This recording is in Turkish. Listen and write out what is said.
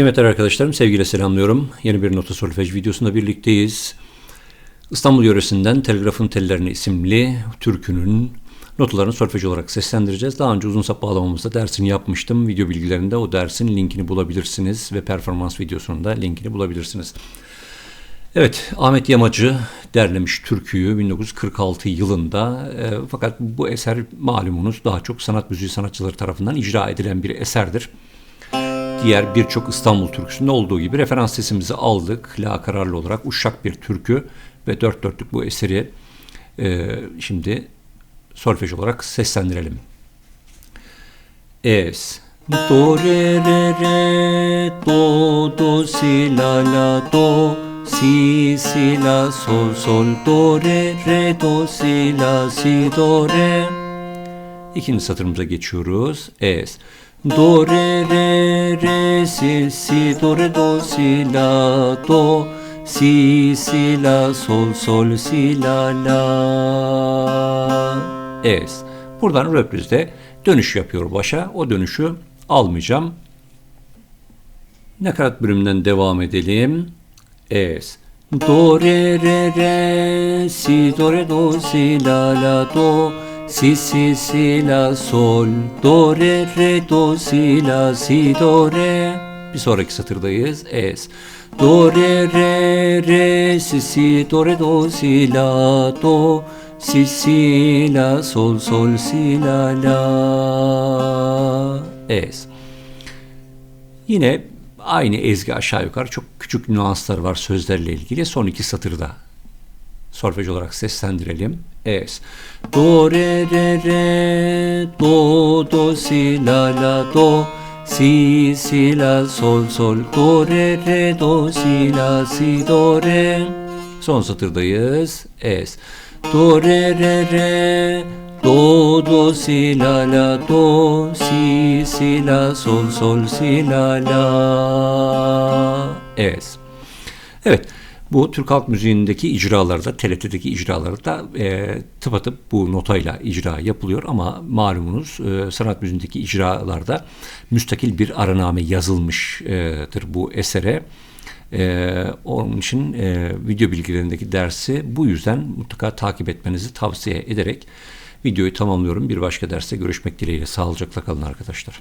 Kıymetli arkadaşlarım sevgiyle selamlıyorum. Yeni bir nota solfej videosunda birlikteyiz. İstanbul yöresinden Telgrafın Tellerini isimli türkünün notalarını solfej olarak seslendireceğiz. Daha önce uzun sap bağlamamızda dersini yapmıştım. Video bilgilerinde o dersin linkini bulabilirsiniz ve performans videosunda linkini bulabilirsiniz. Evet, Ahmet Yamacı derlemiş türküyü 1946 yılında. E, fakat bu eser malumunuz daha çok sanat müziği sanatçıları tarafından icra edilen bir eserdir diğer birçok İstanbul türküsünde olduğu gibi referans sesimizi aldık. La kararlı olarak uşak bir türkü ve dört dörtlük bu eseri e, şimdi solfej olarak seslendirelim. Es Do re re re do do si la la do si si la sol sol do re re do si la si do re İkinci satırımıza geçiyoruz. Es Do re re re si si do re do si la do si si la sol sol si la la es. Buradan reprizde dönüş yapıyor başa. O dönüşü almayacağım. Nakarat bölümünden devam edelim. Es. Do re re re si do re do si la la do Si si si la sol do re re do si la si do re Bir sonraki satırdayız. Es. Do re re re si si do re do si la do si si la sol sol si la la es. Yine aynı ezgi aşağı yukarı çok küçük nüanslar var sözlerle ilgili. Son iki satırda solfej olarak seslendirelim. Es. Do re re re do do si la la do si si la sol sol do re re do si la si do re Son satırdayız. Es. Do re re re do do si la la do si si la sol sol si la la es. Evet. Bu Türk halk müziğindeki icralarda, TRT'deki icralarda e, tıpatıp bu notayla icra yapılıyor ama malumunuz e, sanat müziğindeki icralarda müstakil bir araname yazılmıştır bu esere. E, onun için e, video bilgilerindeki dersi bu yüzden mutlaka takip etmenizi tavsiye ederek videoyu tamamlıyorum. Bir başka derste görüşmek dileğiyle. Sağlıcakla kalın arkadaşlar.